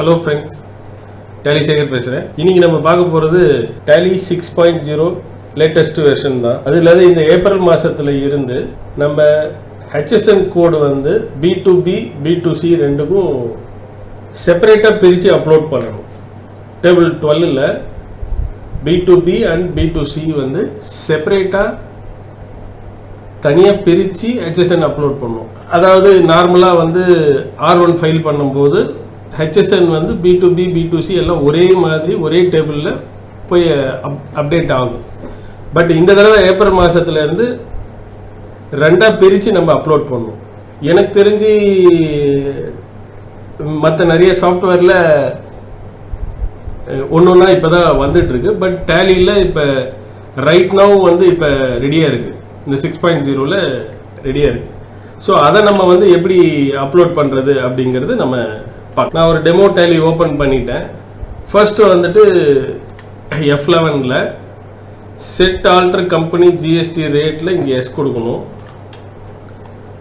Hello friends tally Sekar பேசுகிறேன் இன்றைக்கி நம்ம பார்க்க போகிறது Tally six point zero latest version தான். அது இல்லாத இந்த ஏப்ரல் மாதத்தில் இருந்து நம்ம ஹெச்எஸ்என் கோடு வந்து B to B B to C ரெண்டுக்கும் செப்பரேட்டாக பிரித்து அப்லோட் பண்ணணும். Table டுவெல்லில் B to B and B to C வந்து செப்பரேட்டாக தனியாக பிரித்து ஹெச்எஸ்என் அப்லோட் பண்ணும். அதாவது நார்மலாக வந்து ஆர் ஒன் ஃபைல் பண்ணும்போது ஹெச்எஸ்என் வந்து B to B B to C எல்லாம் ஒரே மாதிரி ஒரே டேபிளில் போய் அப் அப்டேட் ஆகும். பட் இந்த தடவை ஏப்ரல் மாதத்துலேருந்து ரெண்டாக பிரித்து நம்ம அப்லோட் பண்ணணும் எனக்கு தெரிஞ்சு மற்ற நிறைய சாஃப்ட்வேரில் ஒன்று ஒன்றா இப்போ தான் வந்துட்டுருக்கு. பட் டேலியில் இப்போ ரைட் நவ் வந்து இப்போ ரெடியாக இருக்குது இந்த சிக்ஸ் பாயிண்ட் ஜீரோவில் ரெடியாக இருக்குது ஸோ அதை நம்ம வந்து எப்படி அப்லோட் பண்ணுறது அப்படிங்கிறது நம்ம நான் ஒரு டெமோ டேலி ஓப்பன் பண்ணிட்டேன். ஃபர்ஸ்ட்டு வந்துட்டு எஃப் லெவனில் செட் ஆல்டர் கம்பெனி ஜிஎஸ்டி ரேட்டில் இங்கே எஸ் கொடுக்கணும்.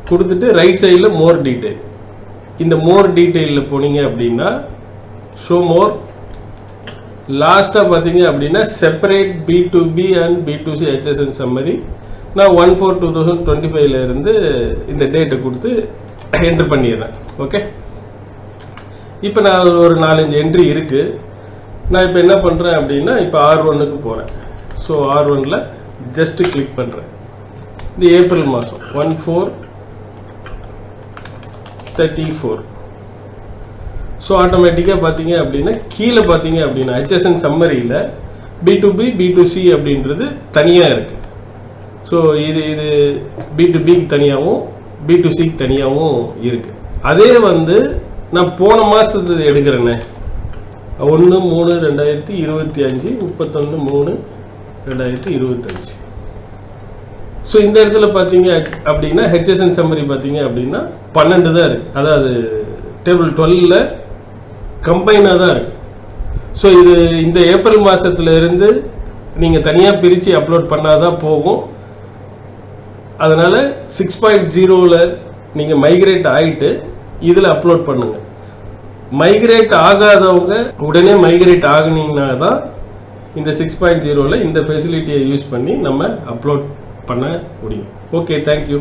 கொடுத்துட்டு ரைட் சைடில் மோர் டீட்டெயில் இந்த மோர் டீட்டெயிலில் போனீங்க அப்படின்னா ஷோ மோர் லாஸ்ட்டாக பார்த்தீங்க அப்படின்னா separate B to B and B to C HSN summary நான் one four two thousand twenty ஃபைவ்லேருந்து இந்த டேட்டை கொடுத்து என்ட்ரு பண்ணிடுறேன். ஓகே இப்போ நான் ஒரு நாலஞ்சு என்ட்ரி இருக்குது நான் இப்போ என்ன பண்ணுறேன் அப்படின்னா இப்போ ஆர் ஒன்னுக்கு போகிறேன் ஸோ ஆர் ஒனில் ஜஸ்ட்டு கிளிக் பண்ணுறேன் இது ஏப்ரல் மாதம் one four thirty four so ஆட்டோமேட்டிக்காக பார்த்தீங்க அப்படின்னா கீழே பார்த்தீங்க அப்படின்னா HSN சம்மரியில் B to B B to C அப்படின்றது தனியாக இருக்குது ஸோ இது இது பி டு பிக்கு தனியாகவும் பி டு சிக்கு தனியாகவும் இருக்குது அதே வந்து நான் போன மாதத்து எடுக்கிறேண்ணே ஒன்று மூணு ரெண்டாயிரத்தி இருபத்தி அஞ்சு முப்பத்தொன்று மூணு ரெண்டாயிரத்தி இருபத்தஞ்சு. ஸோ இந்த இடத்துல பார்த்தீங்க அப்படின்னா ஹெச்எஸ்என் சம்மரி பார்த்தீங்க அப்படின்னா பன்னெண்டு தான் இருக்குது அதாவது டேபிள் டுவெல்லில் கம்பைனாக தான் இருக்குது ஸோ இது இந்த ஏப்ரல் மாதத்துலேருந்து நீங்கள் தனியாக பிரித்து அப்லோட் பண்ணால் தான் போகும். அதனால் சிக்ஸ் பாயிண்ட் ஜீரோவில் நீங்கள் மைக்ரேட் ஆகிட்டு இதில் அப்லோட் பண்ணுங்கள் மைக்ரேட் ஆகாதவங்க உடனே மைக்ரேட் ஆகுனீங்கன்னா தான் இந்த சிக்ஸ் பாயிண்ட் ஜீரோவில் இந்த ஃபெசிலிட்டியை யூஸ் பண்ணி நம்ம அப்லோட் பண்ண முடியும். Okay thank you